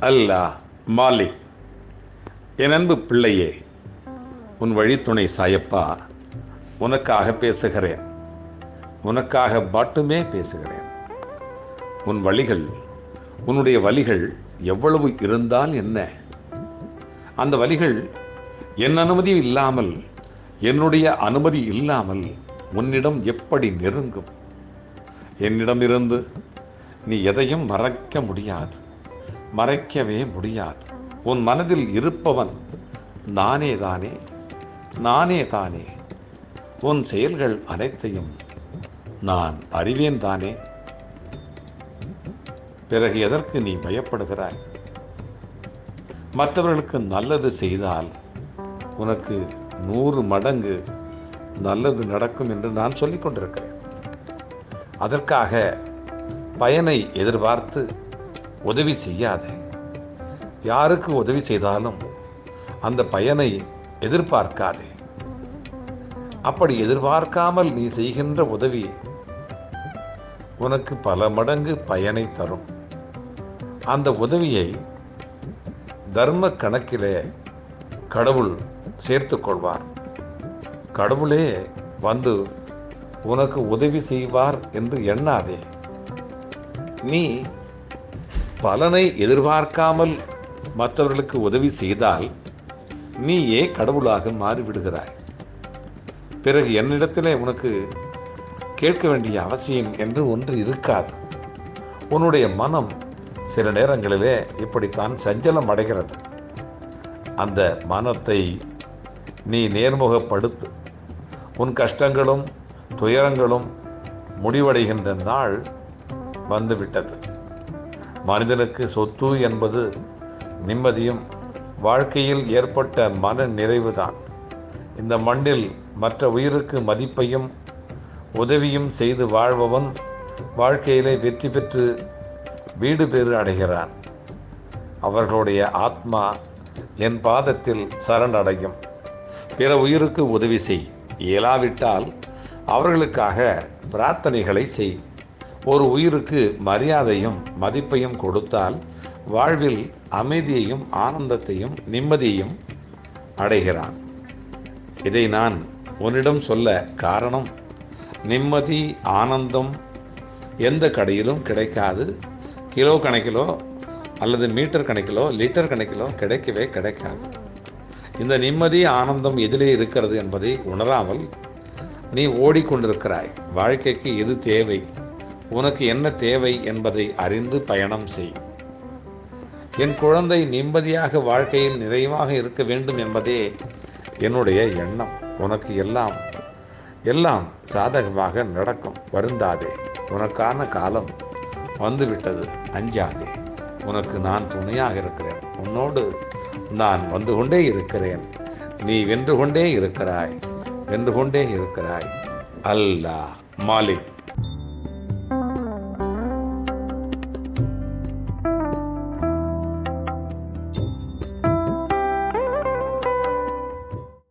அல்லாஹ் மாலிக் என் அன்பு பிள்ளையே உன் வழித்துணை சாயப்பா உனக்காக பேசுகிறேன். உனக்காக மட்டுமே பேசுகிறேன். உன் வழிகள் உன்னுடைய வழிகள் எவ்வளவு இருந்தால் என்ன? அந்த வழிகள் என் அனுமதி இல்லாமல் என்னுடைய அனுமதி இல்லாமல் உன்னிடம் எப்படி நெருங்கும்? என்னிடமிருந்து நீ எதையும் மறைக்க முடியாது. மறைக்கவே முடியாது. உன் மனதில் இருப்பவன் நானே தானே நானே தானே. உன் செயல்கள் அனைத்தையும் நான் அறிவேன் தானே. பிறகு எதற்கு நீ பயப்படுகிறாய்? மற்றவர்களுக்கு நல்லது செய்தால் உனக்கு நூறு மடங்கு நல்லது நடக்கும் என்று நான் சொல்லிக் கொண்டிருக்கிறேன். அதற்காக பயனை எதிர்பார்த்து உதவி செய்யாதே. யாருக்கு உதவி செய்தாலும் அந்த பயனை எதிர்பார்க்காதே. அப்படி எதிர்பார்க்காமல் நீ செய்கின்ற உதவி உனக்கு பல மடங்கு பயனை தரும். அந்த உதவியை தர்ம கணக்கிலே கடவுள் சேர்த்து கொள்வார். கடவுளே வந்து உனக்கு உதவி செய்வார் என்று எண்ணாதே. நீ பலனை எதிர்பார்க்காமல் மற்றவர்களுக்கு உதவி செய்தால் நீயே கடவுளாக மாறிவிடுகிறாய். பிறகு என்னிடத்திலே உனக்கு கேட்க வேண்டிய அவசியம் என்று ஒன்று இருக்காது. உன்னுடைய மனம் சில நேரங்களிலே இப்படித்தான் சஞ்சலம் அடைகிறது. அந்த மனத்தை நீ நேர்முகப்படுத்து. உன் கஷ்டங்களும் துயரங்களும் முடிவடைகின்ற நாள் வந்துவிட்டது. மனிதனுக்கு சொத்து என்பது நிம்மதியும் வாழ்க்கையில் ஏற்பட்ட மன நிறைவுதான். இந்த மண்ணில் மற்ற உயிருக்கு மதிப்பையும் உதவியும் செய்து வாழ்பவன் வாழ்க்கையிலே வெற்றி பெற்று வீடு பேறு அடைகிறான். அவர்களுடைய ஆத்மா என் பாதத்தில் சரணடையும். பிற உயிருக்கு உதவி செய். இயலாவிட்டால் அவர்களுக்காக பிரார்த்தனைகளை செய். ஒரு உயிருக்கு மரியாதையும் மதிப்பையும் கொடுத்தால் வாழ்வில் அமைதியையும் ஆனந்தத்தையும் நிம்மதியையும் அடைகிறான். இதை நான் உன்னிடம் சொல்ல காரணம் நிம்மதி ஆனந்தம் எந்த கடையிலும் கிடைக்காது. கிலோ கணக்கிலோ அல்லது மீட்டர் கணக்கிலோ லிட்டர் கணக்கிலோ கிடைக்கவே கிடைக்காது. இந்த நிம்மதி ஆனந்தம் எதிலே இருக்கிறது என்பதை உணராமல் நீ ஓடிக்கொண்டிருக்கிறாய். வாழ்க்கைக்கு எது தேவை? உனக்கு என்ன தேவை என்பதை அறிந்து பயணம் செய். என் குழந்தை நிம்மதியாக வாழ்க்கையில் நிறைவாக இருக்க வேண்டும் என்பதே என்னுடைய எண்ணம். உனக்கு எல்லாம் எல்லாம் சாதகமாக நடக்கும். வருந்தாதே உனக்கான காலம் வந்துவிட்டது. அஞ்சாதே உனக்கு நான் துணையாக இருக்கிறேன். உன்னோடு நான் வந்து கொண்டே இருக்கிறேன். நீ வென்று கொண்டே இருக்கிறாய் வென்று கொண்டே இருக்கிறாய். அல்லா மாலிக்.